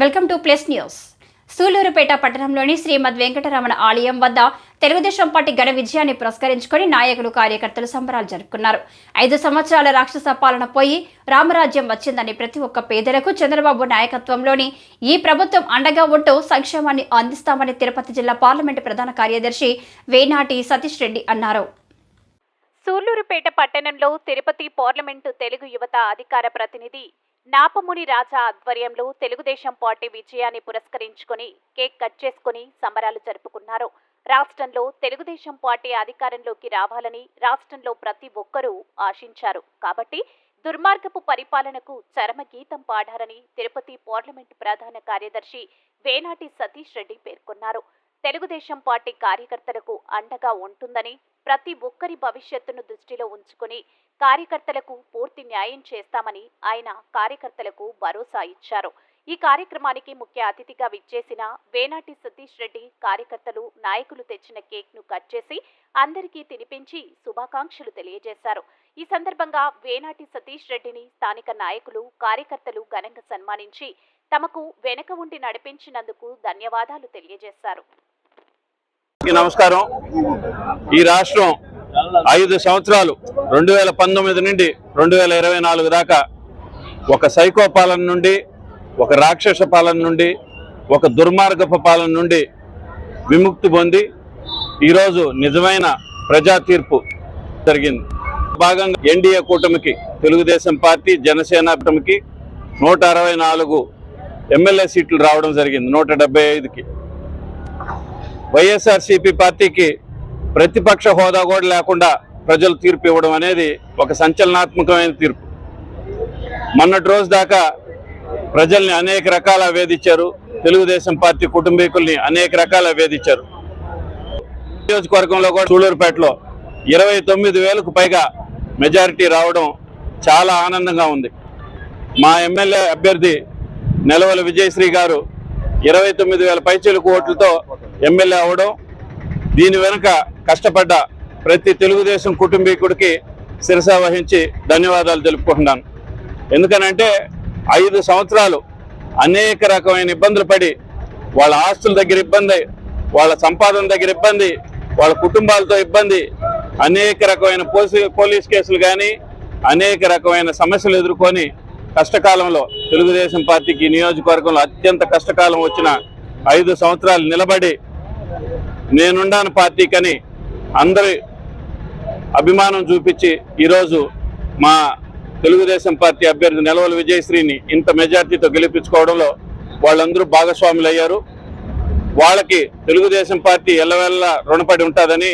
Welcome to plus news. Sullurpeta పట్టణంలోని శ్రీమద్ వెంకటరమణ ఆలయం వద్ద తెలుగుదేశం పార్టీ ఘన విజయాన్ని పురస్కరించుకొని నాయకులు కార్యకర్తలు సంబరాలు జరుపుకున్నారు. ఐదు సంవత్సరాల రాక్షస పాలన పోయి రామరాజ్యం వచ్చిందని ప్రతి ఒక్క పేదలకు చంద్రబాబు నాయకత్వంలోని ఈ ప్రభుత్వం అండగా ఉంటూ సంక్షేమాన్ని అందిస్తామని తిరుపతి జిల్లా పార్లమెంటు ప్రధాన కార్యదర్శి వేనాటి సతీష్ రెడ్డి అన్నారు. సూళ్ళూరుపేట పట్టణంలో తిరుపతి పార్లమెంటు తెలుగు యువత అధికార ప్రతినిధి నాపముని రాజా ఆధ్వర్యంలో తెలుగుదేశం పార్టీ విజయాన్ని పురస్కరించుకుని కేక్ కట్ చేసుకుని సంబరాలు జరుపుకున్నారు. రాష్ట్రంలో తెలుగుదేశం పార్టీ అధికారంలోకి రావాలని రాష్ట్రంలో ప్రతి ఒక్కరూ ఆశించారు. కాబట్టి దుర్మార్గపు పరిపాలనకు చరమ గీతం పాడారని తిరుపతి పార్లమెంటు ప్రధాన కార్యదర్శి వేనాటి సతీష్ రెడ్డి పేర్కొన్నారు. తెలుగుదేశం పార్టీ కార్యకర్తలకు అండగా ఉంటుందని ప్రతి ఒక్కరి భవిష్యత్తును దృష్టిలో ఉంచుకుని కార్యకర్తలకు పూర్తి న్యాయం చేస్తామని ఆయన కార్యకర్తలకు భరోసా ఇచ్చారు. ఈ కార్యక్రమానికి ముఖ్య అతిథిగా విచ్చేసిన వేనాటి సతీష్ రెడ్డి కార్యకర్తలు నాయకులు తెచ్చిన కేక్ను కట్ చేసి అందరికీ తినిపించి శుభాకాంక్షలు తెలియజేశారు. ఈ సందర్భంగా వేనాటి సతీష్ రెడ్డిని స్థానిక నాయకులు కార్యకర్తలు ఘనంగా సన్మానించి తమకు వెనక ఉండి నడిపించినందుకు ధన్యవాదాలు తెలియజేశారు. అందరికీ నమస్కారం. ఈ రాష్ట్రం ఐదు సంవత్సరాలు రెండు వేల పంతొమ్మిది నుండి రెండు వేల ఇరవై నాలుగు దాకా ఒక సైకో పాలన నుండి ఒక రాక్షస పాలన నుండి ఒక దుర్మార్గపు పాలన నుండి విముక్తి పొంది ఈరోజు నిజమైన ప్రజా తీర్పు జరిగింది. భాగంగా ఎన్డీఏ కూటమికి తెలుగుదేశం పార్టీ జనసేన కూటమికి నూట అరవై నాలుగు ఎమ్మెల్యే సీట్లు రావడం జరిగింది నూట డెబ్బై ఐదుకి. వైఎస్ఆర్సీపీ పార్టీకి ప్రతిపక్ష హోదా కూడా లేకుండా ప్రజలు తీర్పు ఇవ్వడం అనేది ఒక సంచలనాత్మకమైన తీర్పు. మొన్నటి రోజు దాకా ప్రజల్ని అనేక రకాల వేధించారు. తెలుగుదేశం పార్టీ కుటుంబీకుల్ని అనేక రకాల వేధించారు. నియోజకవర్గంలో కూడా సూళూరుపేటలో ఇరవై తొమ్మిది వేలకు పైగా మెజారిటీ రావడం చాలా ఆనందంగా ఉంది. మా ఎమ్మెల్యే అభ్యర్థి నెలవల విజయశ్రీ గారు ఇరవై తొమ్మిది వేల పైచీలకు ఓట్లతో ఎమ్మెల్యే అవ్వడం దీని వెనుక కష్టపడ్డ ప్రతి తెలుగుదేశం కుటుంబీకుడికి శిరస వహించి ధన్యవాదాలు తెలుపుకుంటున్నాను. ఎందుకనంటే ఐదు సంవత్సరాలు అనేక రకమైన ఇబ్బందులు పడి వాళ్ళ ఆస్తుల దగ్గర ఇబ్బంది వాళ్ళ సంపాదన దగ్గర ఇబ్బంది వాళ్ళ కుటుంబాలతో ఇబ్బంది అనేక రకమైన పోసి పోలీస్ కేసులు కానీ అనేక రకమైన సమస్యలు ఎదుర్కొని కష్టకాలంలో తెలుగుదేశం పార్టీకి నియోజకవర్గంలో అత్యంత కష్టకాలం వచ్చిన ఐదు సంవత్సరాలు నిలబడి నేనుండాను పార్టీకని అందరి అభిమానం చూపించి ఈరోజు మా తెలుగుదేశం పార్టీ అభ్యర్థి నెలవల విజయశ్రీని ఇంత మెజార్టీతో గెలిపించుకోవడంలో వాళ్ళందరూ భాగస్వాములు అయ్యారు వాళ్ళకి తెలుగుదేశం పార్టీ ఎల్లవెల్ల రుణపడి ఉంటుందని